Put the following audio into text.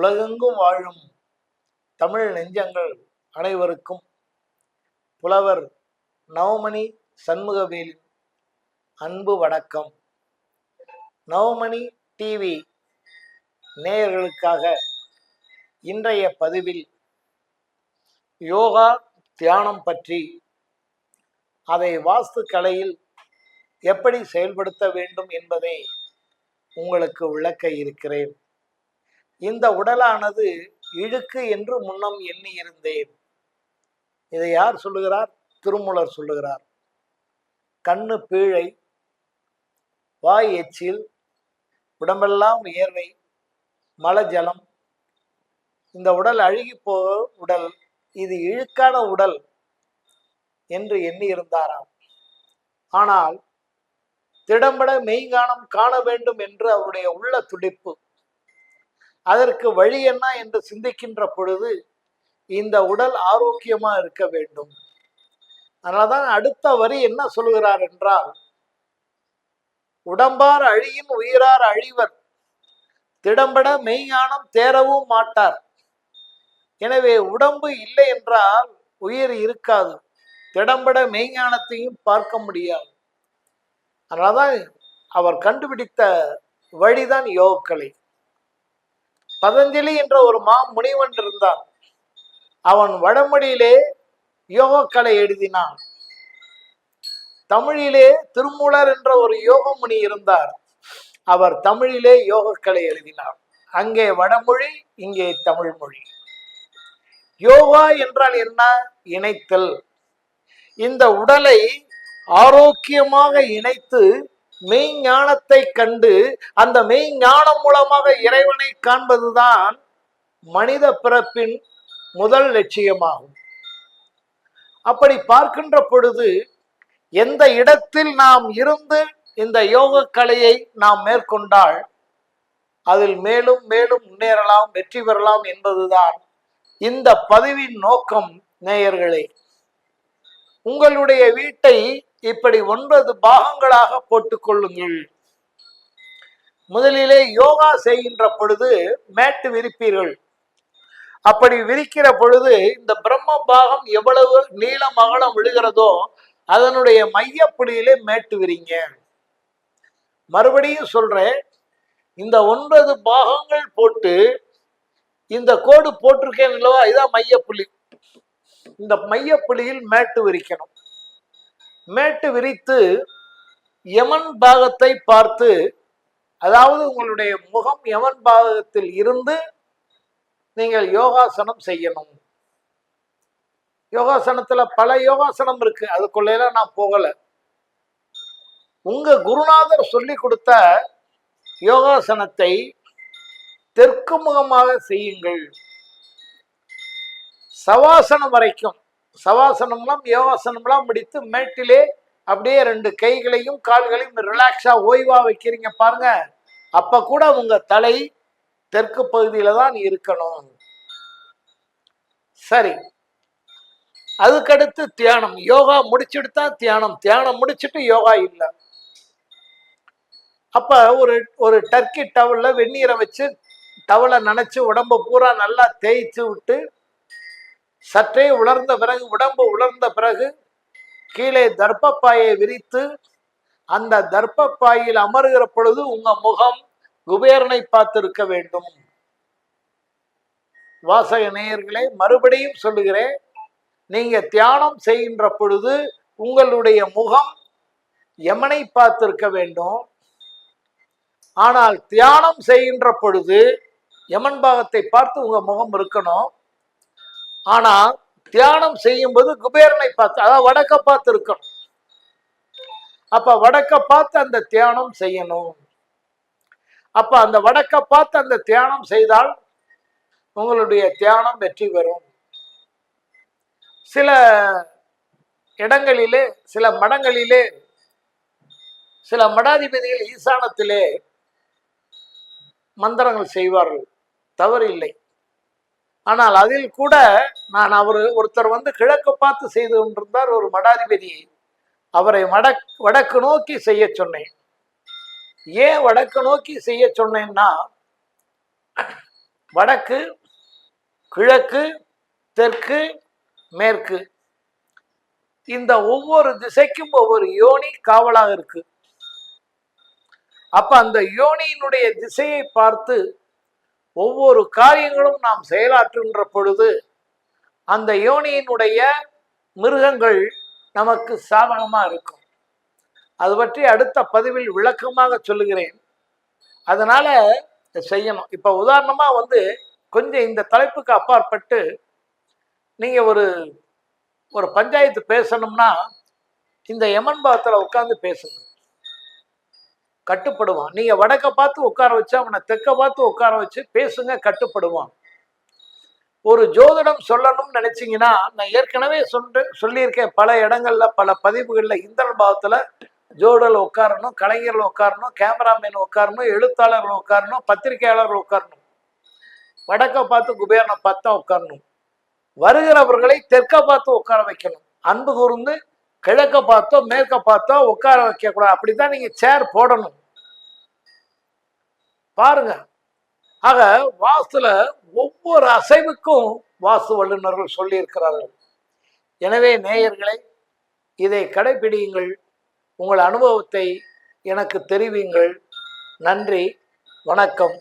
உலகெங்கும் வாழும் தமிழ் நெஞ்சங்கள் அனைவருக்கும் புலவர் நவமணி சண்முகவேலின் அன்பு வணக்கம். நவமணி டிவி நேயர்களுக்காக இன்றைய பதிவில் யோகா தியானம் பற்றி அதை வாஸ்து கலையில் எப்படி செயல்படுத்த வேண்டும் என்பதை உங்களுக்கு விளக்க இருக்கிறேன். இந்த உடலானது இழுக்கு என்று முன்னம் எண்ணி இருந்தேன் இதை யார் சொல்லுகிறார்? திருமூலர் சொல்லுகிறார். கண்ணு பீழை வாய் எச்சில் உடம்பெல்லாம் வியர்வை மலஜலம். இந்த உடல் அழுகி போக உடல் இது இழுக்கான உடல் என்று எண்ணி இருந்தாராம் ஆனால் திடம்பட மெய்ஞானம் காண வேண்டும் என்று அவருடைய உள்ள துடிப்பு அதற்கு வழி என்ன என்று சிந்திக்கின்ற பொழுது இந்த உடல் ஆரோக்கியமா இருக்க வேண்டும். அதனாலதான் அடுத்த வரி என்ன சொல்கிறார் என்றால் உடம்பார் அழியின் உயிரார் அழிவர். திடம்பட மெய்ஞானம் தேரவும் மாட்டார். எனவே உடம்பு இல்லை என்றால் உயிர் இருக்காது. திடம்பட மெய்ஞானத்தையும் பார்க்க முடியாது. அதனால்தான் அவர் கண்டுபிடித்த வழிதான் யோகக்கலை. பதஞ்சலி என்ற ஒரு மா முனிவன் இருந்தான். அவன் வடமொழியிலே யோகக்கலை எழுதினான். தமிழிலே திருமூலர் என்ற ஒரு யோக முனி இருந்தார். அவர் தமிழிலே யோகக்கலை எழுதினார். அங்கே வடமொழி இங்கே தமிழ் மொழி யோகா என்றால் என்ன? இணைத்தல். இந்த உடலை ஆரோக்கியமாக இணைத்து மெய்ஞானத்தை கண்டு அந்த மெய்ஞானம் மூலமாக இறைவனை காண்பதுதான் மனித பிறப்பின் முதல் லட்சியமாகும். அப்படி பார்க்கின்ற பொழுது எந்த இடத்தில் நாம் இருந்து இந்த யோக கலையை நாம் மேற்கொண்டால் அதில் மேலும் மேலும் முன்னேறலாம் வெற்றி பெறலாம் என்பதுதான் இந்த பதிவின் நோக்கம் நேயர்களே. உங்களுடைய வீட்டை இப்படி ஒன்பது பாகங்களாக போட்டுக்கொள்ளுங்கள். முதலிலே யோகா செய்கின்ற பொழுது மேட்டு விரிப்பீர்கள். அப்படி விரிக்கிற பொழுது இந்த பிரம்ம பாகம் எவ்வளவு நீளம் அகலம் விழுகிறதோ அதனுடைய மையப்புள்ளியிலே மேட்டு விரிங்க. மறுபடியும் சொல்றேன் இந்த ஒன்பது பாகங்கள் போட்டு இந்த கோடு போட்டிருக்கேன் இல்லவா இதான் மையப்புள்ளி. இந்த மையப்புள்ளியில் மேட்டு விரிக்கணும். மேட்டு விரித்து யமன் பாகத்தை பார்த்து அதாவது உங்களுடைய முகம் யமன் பாகத்தில் இருந்து நீங்கள் யோகாசனம் செய்யணும். யோகாசனத்துல பல யோகாசனம் இருக்கு. அதுக்குள்ள நான் போகல. உங்க குருநாதர் சொல்லி கொடுத்த யோகாசனத்தை தெற்கு முகமாக செய்யுங்கள். சவாசனம் வரைக்கும் சவாசனம்லாம் யோகாசனம்லாம் முடித்து மேட்டிலே அப்படியே ரெண்டு கைகளையும் கால்களையும் ரிலாக்ஸா ஓய்வா வைக்கிறீங்க பாருங்க. அப்ப கூட உங்க தலை தெற்கு பகுதியில தான் இருக்கணும். சரி. அதுக்கடுத்து தியானம். யோகா முடிச்சுட்டு தான் தியானம். தியானம் முடிச்சுட்டு யோகா இல்லை. அப்ப ஒரு ஒரு டர்க்கி டவலில் வெந்நீரை வச்சு டவலை நினச்சி உடம்ப பூரா நல்லா தேய்ச்சி விட்டு சற்றே உலர்ந்த பிறகு உடம்பு உலர்ந்த பிறகு கீழே தர்ப்பப்பாயை விரித்து அந்த தர்ப்பப்பாயில் அமருகிற பொழுது உங்க முகம் குபேரனை பார்த்திருக்க வேண்டும். வாசக நேயர்களே மறுபடியும் சொல்லுகிறேன் நீங்க தியானம் செய்கின்ற பொழுது உங்களுடைய முகம் யமனை பார்த்திருக்க வேண்டும். ஆனால் தியானம் செய்கின்ற பொழுது யமன் பாகத்தை பார்த்து உங்க முகம் இருக்கணும். ஆனா தியானம் செய்யும்போது குபேரனை பார்த்து அதாவது வடக்க பார்த்து இருக்கணும் அப்ப வடக்க பார்த்து அந்த தியானம் செய்யணும். அப்ப அந்த வடக்க பார்த்து அந்த தியானம் செய்தால் உங்களுடைய தியானம் வெற்றி பெறும். சில இடங்களிலே சில மடங்களிலே சில மடாதிபதிகள் ஈசானத்திலே மந்திரங்கள் செய்வார்கள். தவறு இல்லை ஆனால் அதில் கூட நான் அவர் ஒருத்தர் வந்து கிழக்கு பார்த்து செய்து கொண்டிருந்தார் ஒரு மடாதிபதி. அவரை வடக் வடக்கு நோக்கி செய்ய சொன்னேன். ஏன் வடக்கு நோக்கி செய்ய சொன்னேன்னா வடக்கு கிழக்கு தெற்கு மேற்கு. இந்த ஒவ்வொரு திசைக்கும் ஒவ்வொரு யோனி காவலாக இருக்கு. அப்ப அந்த யோனியினுடைய திசையை பார்த்து ஒவ்வொரு காரியங்களும் நாம் செயலாற்றுகின்ற பொழுது அந்த யோனியினுடைய மிருகங்கள் நமக்கு சாதகமாக இருக்கும். அது பற்றி அடுத்த பதிவில் விளக்கமாக சொல்லுகிறேன். அதனால செய்யணும். இப்போ உதாரணமாக வந்து கொஞ்சம் இந்த தலைப்புக்கு அப்பாற்பட்டு நீங்கள் ஒரு ஒரு பஞ்சாயத்து பேசணும்னா இந்த யமன் பாகத்துல உட்காந்து பேசுங்க. கட்டுப்படுவான். நீங்க வடக்க பார்த்து உட்கார வச்சு அவனை தெற்க பார்த்து உட்கார வச்சு பேசுங்க கட்டுப்படுவான். ஒரு ஜோதிடம் சொல்லணும்னு நினைச்சீங்கன்னா நான் ஏற்கனவே சொன்று சொல்லியிருக்கேன் பல இடங்கள்ல பல பதிவுகள்ல இந்திரன் பாவத்துல ஜோடல் உட்காரணும் கலைஞர்கள் உட்காரணும் கேமராமேன் உட்காரணும் எழுத்தாளர்கள் உட்காரணும் பத்திரிகையாளர்கள் உட்காரணும். வடக்க பார்த்து குபேரனை பார்த்தா உட்காரணும். வருகிறவர்களை தெற்க பார்த்து உட்கார வைக்கணும். அன்பு கூர்ந்து கிழக்க பார்த்தோ மேற்க பார்த்தோ உட்கார வைக்க கூடாது அப்படித்தான் நீங்க சேர் போடணும். பாருங்க. ஆக வாசுல ஒவ்வொரு அசைவுக்கும் வாசு வல்லுநர்கள் சொல்லி இருக்கிறார்கள் எனவே நேயர்களை இதை கடைபிடியுங்கள் உங்கள் அனுபவத்தை எனக்கு தெரிவிங்கள் நன்றி. வணக்கம்.